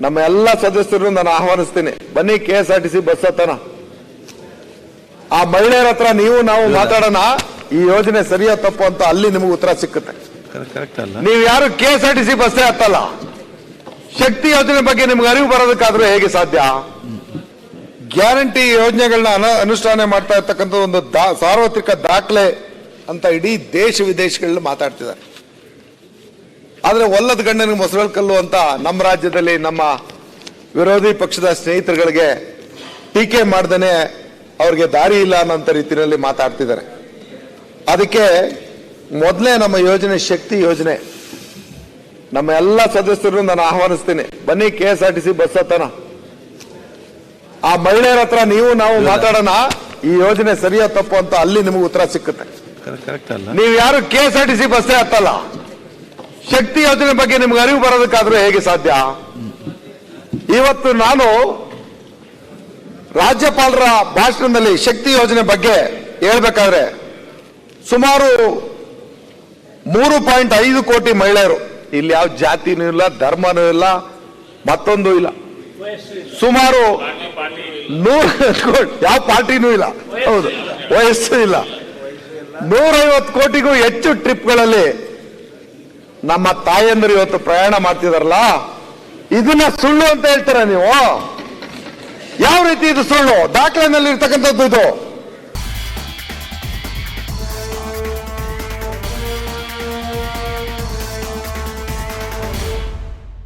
ನಮ್ಮ ಎಲ್ಲ ಸದಸ್ಯರು ನಾನು ಆಹ್ವಾನಿಸ್ತೀನಿ. ಬನ್ನಿ K S R T C bus ಹತ್ತನ. ಆ ಮಹಿಳೆಯರ ಹತ್ರ ನೀವು ನಾವು ಮಾತಾಡೋಣ. ಈ ಯೋಜನೆ ಸರಿಯೋ ತಪ್ಪು ಅಂತ ಅಲ್ಲಿ ನಿಮಗೆ ಉತ್ತರ ಸಿಕ್ಕುತ್ತೆ. ನೀವು ಯಾರು K S R T C ಬಸ್ಸೇ ಹತ್ತಲ್ಲ? ಶಕ್ತಿ ಯೋಜನೆ ಬಗ್ಗೆ ನಿಮ್ಗೆ ಅರಿವು ಬರೋದಕ್ಕಾದ್ರೂ ಹೇಗೆ ಸಾಧ್ಯ? ಗ್ಯಾರಂಟಿ ಯೋಜನೆಗಳನ್ನ ಅನ- ಅನುಷ್ಠಾನ ಮಾಡ್ತಾ ಇರ್ತಕ್ಕಂಥ ಒಂದು ಸಾರ್ವತ್ರಿಕ ದಾಖಲೆ ಅಂತ ಇಡೀ ದೇಶ ವಿದೇಶಗಳಲ್ಲಿ ಮಾತಾಡ್ತಿದ್ದಾರೆ. ಆದ್ರೆ ಒಲ್ಲದ ಗಂಡನಿಗೆ ಮೊಸರಲ್ ಕಲ್ಲು ಅಂತ ನಮ್ಮ ರಾಜ್ಯದಲ್ಲಿ ನಮ್ಮ ವಿರೋಧಿ ಪಕ್ಷದ ಸ್ನೇಹಿತರುಗಳಿಗೆ ಟೀಕೆ ಮಾಡ್ದೇನೆ ಅವ್ರಿಗೆ ದಾರಿ ಇಲ್ಲ ಅನ್ನೋಂಥ ರೀತಿಯಲ್ಲಿ ಮಾತಾಡ್ತಿದ್ದಾರೆ. ಅದಕ್ಕೆ ಮೊದಲೇ ನಮ್ಮ ಯೋಜನೆ ಶಕ್ತಿ ಯೋಜನೆ. ನಮ್ಮ ಎಲ್ಲ ಸದಸ್ಯರು ನಾನು ಆಹ್ವಾನಿಸ್ತೀನಿ ಬನ್ನಿ K S R T C bus ಹತ್ತನ. ಆ ಮಹಿಳೆಯರ ಹತ್ರ ನೀವು ನಾವು ಮಾತಾಡೋಣ ಈ ಯೋಜನೆ ಸರಿಯೋ ತಪ್ಪು ಅಂತ ಅಲ್ಲಿ ನಿಮಗೆ ಉತ್ತರ ಸಿಕ್ಕುತ್ತೆ. ನೀವು ಯಾರು K S R T C ಬಸ್ಸೇ ಹತ್ತಲ್ಲ? ಶಕ್ತಿ ಯೋಜನೆ ಬಗ್ಗೆ ನಿಮ್ಗೆ ಅರಿವು ಬರೋದಕ್ಕಾದ್ರೂ ಹೇಗೆ ಸಾಧ್ಯ? ಇವತ್ತು ನಾನು ರಾಜ್ಯಪಾಲರ ಭಾಷಣದಲ್ಲಿ ಶಕ್ತಿ ಯೋಜನೆ ಬಗ್ಗೆ ಹೇಳ್ಬೇಕಾದ್ರೆ ಸುಮಾರು ಮೂರು ಪಾಯಿಂಟ್ ಐದು ಕೋಟಿ ಮಹಿಳೆಯರು. ಇಲ್ಲಿ ಯಾವ ಜಾತಿನೂ ಇಲ್ಲ, ಧರ್ಮನೂ ಇಲ್ಲ, ಮತ್ತೊಂದು ಇಲ್ಲ. ಸುಮಾರು ನೂರ ಯಾವ ಪಾರ್ಟಿನೂ ಇಲ್ಲ. ಹೌದು, ವಯಸ್ಸು ಇಲ್ಲ. ನೂರೈವತ್ತು ಕೋಟಿಗೂ ಹೆಚ್ಚು ಟ್ರಿಪ್ಗಳಲ್ಲಿ ನಮ್ಮ ತಾಯಂದಿರು ಇವತ್ತು ಪ್ರಯಾಣ ಮಾಡ್ತಿದಾರಲ್ಲ? ಇದನ್ನ ಸುಳ್ಳು ಅಂತ ಹೇಳ್ತೀರಾ ನೀವು? ಯಾವ ರೀತಿ ಇದು ಸುಳ್ಳು? ದಾಖಲೆನಲ್ಲಿ ಇರ್ತಕ್ಕಂಥದ್ದು ಇದು.